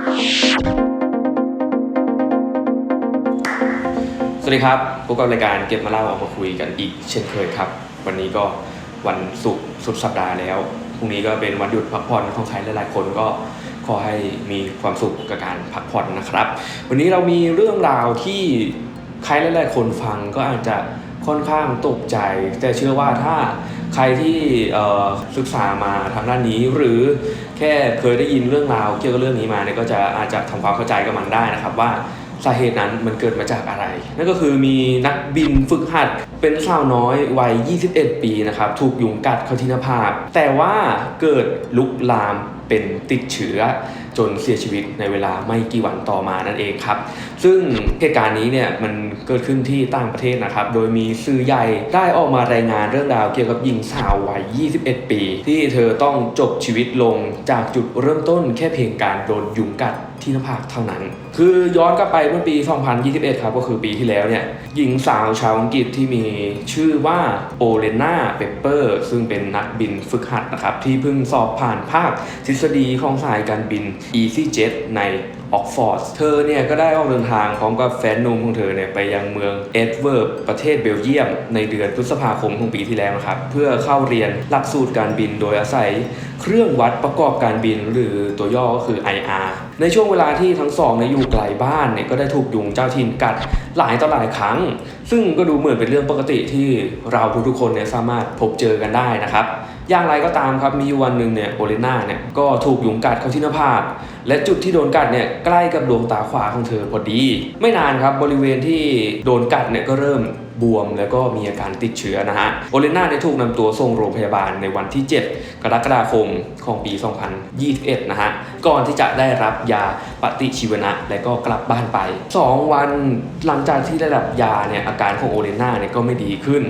สวัสดีครับพบกับรายการเก็บมาเล่าออกมาคุยกันอีกเช่นเคยครับ วันนี้ก็วันศุกร์สุดสัปดาห์แล้วพรุ่งนี้ก็เป็นวันหยุดพักผ่อนของใครหลายๆคนก็ขอให้มีความสุขกับการพักผ่อนนะครับ วันนี้เรามีเรื่องราวที่ใครหลายๆคนฟังก็อาจจะค่อนข้างตกใจ แต่เชื่อว่าถ้า ใครที่ศึกษามาทางด้านนี้ หรือแค่เคยได้ยินเรื่องราวเกี่ยวกับเรื่องนี้มาเนี่ยก็จะอาจจะทำความเข้าใจกับมันได้นะครับว่าสาเหตุนั้นมันเกิดมาจากอะไร นั่นก็คือมีนักบินฝึกหัดเป็นสาวน้อยวัย 21 ปีนะครับ ถูกยุงกัดเข้าที่หน้าผากแต่ว่าเกิดลุกลามเป็นติดเชื้อ จนเสียชีวิตในเวลาไม่กี่วันต่อมานั่นเองครับ ซึ่งเหตุการณ์นี้เนี่ยมันเกิดขึ้นที่ต่างประเทศนะครับ โดยมีสื่อใหญ่ได้ออกมารายงานเรื่องราวเกี่ยวกับหญิงสาววัย 21 ปี ที่เธอต้องจบชีวิตลงจากจุดเริ่มต้นแค่เพียงการโดนยุงกัด ที่หน้าผากเท่านั้น คือย้อนกลับไปเมื่อปี 2021 ครับ ก็คือปีที่แล้วเนี่ย หญิงสาวชาวอังกฤษที่มีชื่อว่าโอเลนาเปเปอร์ ซึ่งเป็นนักบินฝึกหัดนะครับ ที่เพิ่งสอบผ่านภาคทฤษฎีของสายการบิน EasyJet ในออกฟอร์ด เธอเนี่ยก็ได้ออกเดินทางพร้อมกับแฟนนุ่มของเธอเนี่ยไปยังเมืองเอ็ดเวิร์บประเทศเบลเยียม ในเดือนพฤษภาคมของปีที่แล้วนะครับ เพื่อเข้าเรียนหลักสูตรการบินโดยอาศัย เครื่องวัดประกอบการบินหรือตัวย่อก็คือ IR ในช่วงเวลาที่ทั้งสองเนี่ยอยู่ไกลบ้านเนี่ยก็ได้ถูกยุงเจ้าถิ่นกัดหลายต่อหลายครั้ง ซึ่งก็ดูเหมือนเป็นเรื่องปกติที่เราทุกๆคนเนี่ยสามารถพบเจอกันได้นะครับอย่างไรก็ตามครับมีวันหนึ่งเนี่ยโอเลน่าเนี่ยก็ถูกยุงกัดเข้าที่หน้าผากและจุดที่โดนกัดเนี่ยใกล้กับดวงตาขวาของเธอพอดี ไม่นานครับบริเวณที่โดนกัดเนี่ยก็เริ่ม บวมแล้วก็มีอาการติดเชื้อนะฮะโอเลนาได้ถูกนำตัวส่งโรงพยาบาลในวันที่ 7 กรกฎาคมของปี 2021 นะฮะ ก่อนที่จะได้รับยาปฏิชีวนะ และก็กลับบ้านไป 2 วันหลังจากที่ได้รับยาเนี่ยอาการของโอเลนาเนี่ยก็ไม่ดีขึ้น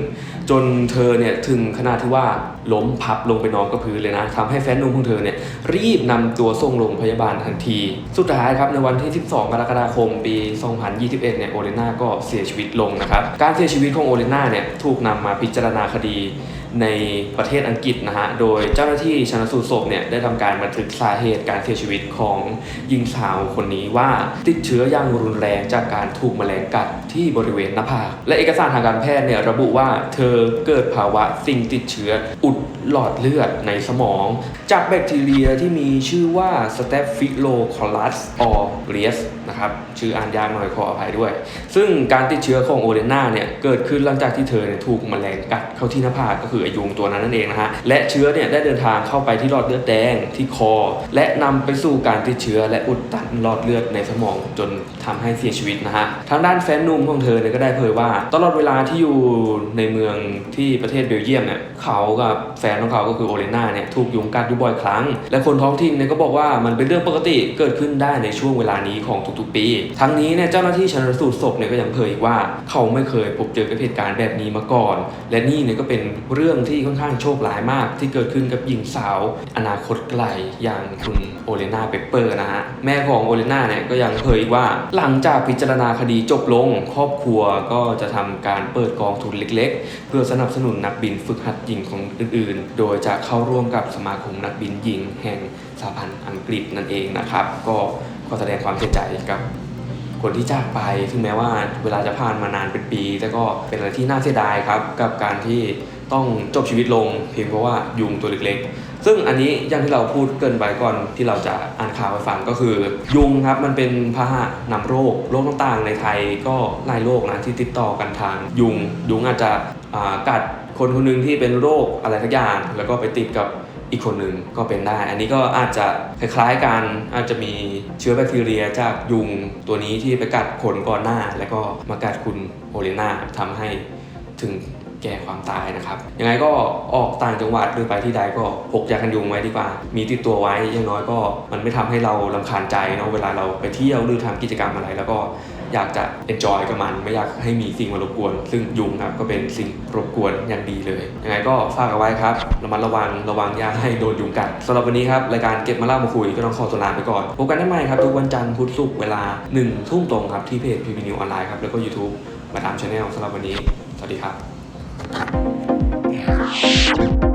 จนเธอเนี่ยถึงขนาดที่ว่าล้มพับลงไปนอนกับพื้นเลยนะทำให้แฟนนุ่มของเธอเนี่ยรีบนำตัวส่งโรงพยาบาลทันที สุดท้ายครับในวันที่ 12 กรกฎาคม ปี 2021 เนี่ยโอเลนาก็เสียชีวิตลงนะครับ การเสียชีวิตของโอเลนาเนี่ยถูกนำมาพิจารณาคดีในประเทศอังกฤษนะฮะ โดยเจ้าหน้าที่ชันสูตรศพเนี่ยได้ทำการบันทึกสาเหตุการเสียชีวิตของหญิงสาวคนนี้ว่าติดเชื้ออย่างรุนแรงจากการถูกแมลงกัดที่บริเวณหน้าผาก และเอกสารทางการแพทย์เนี่ยระบุว่าเธอเกิดภาวะสิ่งติดเชื้ออุดหลอดเลือดในสมอง จากแบคทีเรียที่มีชื่อว่า Staphylococcus aureus นะครับชื่ออ่านยากหน่อยขออภัยด้วย ซึ่งการติดเชื้อของโอเลนาเนี่ยเกิดขึ้นหลังจากที่เธอเนี่ยถูกแมลงกัดเข้าที่หน้าผากก็คือไอยุงตัวนั้นนั่นเองนะฮะและเชื้อเนี่ยได้เดินทางเข้าไปที่หลอดเลือดแดงที่คอ และนำไปสู่การติดเชื้อและอุดตันหลอดเลือดในสมองจนทำให้เสียชีวิตนะฮะทางด้านแฟนนุ่มของเธอเนี่ยก็ได้เผยว่า ตลอดเวลาที่อยู่ในเมืองที่ประเทศเบลเยียมเนี่ยเขากับแฟนของเขาก็คือโอเลนาเนี่ยถูกยุงกัดอยู่บ่อยครั้ง และคนท้องถิ่นเนี่ยก็บอกว่ามันเป็นเรื่องปกติเกิดขึ้นได้ในช่วงเวลานี้ของทุกปี ทั้งนี้เนี่ยเจ้าหน้าที่ชันสูตรศพเนี่ยก็ยังเผยอีกว่า เขาไม่เคยพบเจอกับเหตุการณ์แบบนี้มาก่อน และนี่เนี่ยก็เป็นเรื่องที่ค่อนข้างโชคร้ายมาก ที่เกิดขึ้นกับหญิงสาว อนาคตไกลอย่างคุณโอเลนาเปเปอร์นะฮะแม่ของโอเลนาเนี่ยก็ยังเผยอีกว่า หลังจากพิจารณาคดีจบลง ครอบครัวก็จะทำการเปิดกองทุนเล็ก ๆ เพื่อสนับสนุนนักบินฝึกหัดหญิงของอื่น ๆ โดยจะเข้าร่วมกับสมาคมนักบินหญิงแห่งสหพันธ์อังกฤษนั่นเองนะครับ ก็ ขอแสดงความเสียใจกับคนที่จากไปถึงแม้ว่าเวลาจะผ่านมานานเป็นปี แต่ก็เป็นอะไรที่น่าเสียดายครับ กับการที่ต้องจบชีวิตลง เพียงเพราะว่ายุงตัวเล็กๆ ซึ่งอันนี้อย่างที่เราพูดเกินไปก่อนที่เราจะอ่านข่าวไปฟังก็คือ ยุงครับมันเป็นพาหะนำโรคโรคต่างๆ ในไทยก็หลายโรคนะที่ติดต่อกันทางยุง ยุงอาจจะกัดคนคนหนึงที่เป็นโรคอะไรสักอย่าง แล้วก็ไปติดกับ อีกคนหนึ่งก็เป็นได้ อันนี้ก็อาจจะคล้ายๆกันอาจจะมีเชื้อแบคทีเรียจากยุงตัวนี้ที่ไปกัดคนก่อนหน้า แล้วก็มากัดคุณโอเลนาทำให้ถึงแก่ความตายนะครับ ยังไงก็ออกต่างจังหวัดหรือไปที่ใดก็พกยากันยุงไว้ดีกว่า มีติดตัวไว้อย่างน้อยก็มันไม่ทำให้เราลำคาญใจเนาะเวลาเราไปเที่ยวหรือทำกิจกรรมอะไรแล้วก็ อยากจะ enjoy กับมันไม่อยากให้มีสิ่งมารบกวน ซึ่งยุงครับก็เป็นสิ่งรบกวนอย่างดีเลยยังไงก็ฝากเอาไว้ครับระมัดระวังระวังอย่าให้โดนยุงกัดสำหรับวันนี้ครับรายการเก็บมาเล่ามาคุยก็ต้องขอตัวลาไปก่อนพบกันได้ใหม่ครับทุกวันจันทร์พุธศุกร์เวลา1ทุ่มตรงครับที่เพจพีพีนิวออนไลน์ครับแล้วก็ YouTube มาตามช anel สำหรับวันนี้ สวัสดีครับ